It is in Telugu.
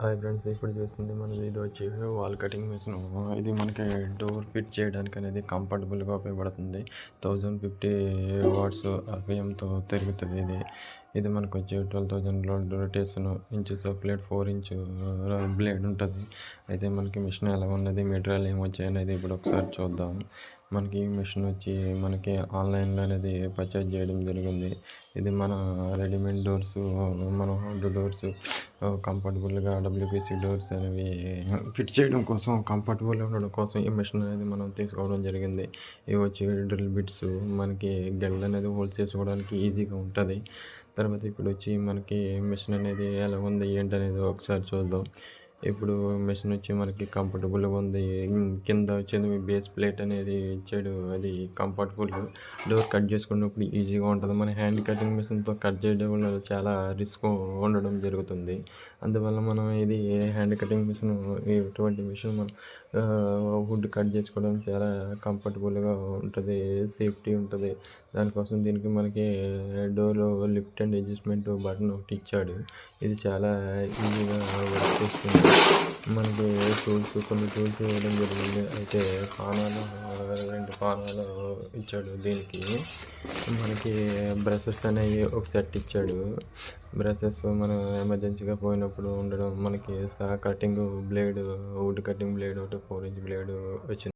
హాయ్ ఫ్రెండ్స్ ఇప్పుడు చూస్తుంది మనది ఇది వచ్చి వాల్ కటింగ్ మిషన్ ఇది మనకి డోర్ ఫిట్ చేయడానికి అనేది కంఫర్టబుల్గా ఉపయోగపడుతుంది. థౌజండ్ ఫిఫ్టీ వాట్స్ ఆర్పిఎంతో తిరుగుతుంది ఇది. ఇది మనకు వచ్చి ట్వెల్వ్ థౌజండ్లో rotation inches plate four inch blade ఉంటుంది. అయితే మనకి మిషన్ ఎలా ఉన్నది మెటీరియల్ ఏమొచ్చాయి అనేది ఇప్పుడు ఒకసారి చూద్దాం. మనకి ఈ మిషన్ వచ్చి మనకి ఆన్లైన్లో అనేది పర్చేజ్ చేయడం జరిగింది. ఇది మన రెడీమేడ్ డోర్స్ మన హార్డ్ డోర్స్ కంఫర్టబుల్గా డబ్ల్యూపీసీ డోర్స్ అనేవి ఫిట్ చేయడం కోసం కంఫర్టబుల్ ఉండడం కోసం ఈ మిషన్ అనేది మనం తీసుకోవడం జరిగింది. ఇవి వచ్చి డ్రిల్ బిట్స్ మనకి గెల్ అనేది హోల్డ్ చేసుకోవడానికి ఈజీగా ఉంటుంది. తర్వాత ఇప్పుడు వచ్చి మనకి మిషన్ అనేది ఎలా ఉంది ఏంటి అనేది ఒకసారి చూద్దాం. ఇప్పుడు మిషన్ వచ్చి మనకి కంఫర్టబుల్గా ఉంది. కింద వచ్చేది బేస్ ప్లేట్ అనేది ఇచ్చాడు. అది కంఫర్టబుల్ డోర్ కట్ చేసుకున్నప్పుడు ఈజీగా ఉంటుంది. మన హ్యాండ్ కటింగ్ మిషన్తో కట్ చేయడం వల్ల చాలా రిస్క్ ఉండడం జరుగుతుంది. అందువల్ల మనం ఇది హ్యాండ్ కటింగ్ మిషన్ ఇటువంటి మిషన్ మనం వుడ్ కట్ చేసుకోవడం చాలా కంఫర్టబుల్గా ఉంటుంది. సేఫ్టీ ఉంటుంది. దానికోసం దీనికి మనకి door lift and adjustment button ఒకటి ఇచ్చాడు. ఇది చాలా ఈజీగా వర్క్ చేస్తుంది. మనకి టూల్స్ కొన్ని టూల్స్ ఇవ్వడం జరిగింది. అయితే కాణాలు రెండు కాణాలు ఇచ్చాడు దీనికి. మనకి బ్రషెస్ అనేవి ఒక సెట్ ఇచ్చాడు. బ్రషెస్ మనం ఎమర్జెన్సీగా పోయినప్పుడు ఉండడం మనకి saw cutting blade wood cutting blade ఒకటి ఫోర్ ఇంచ్ బ్లేడ్ వచ్చింది.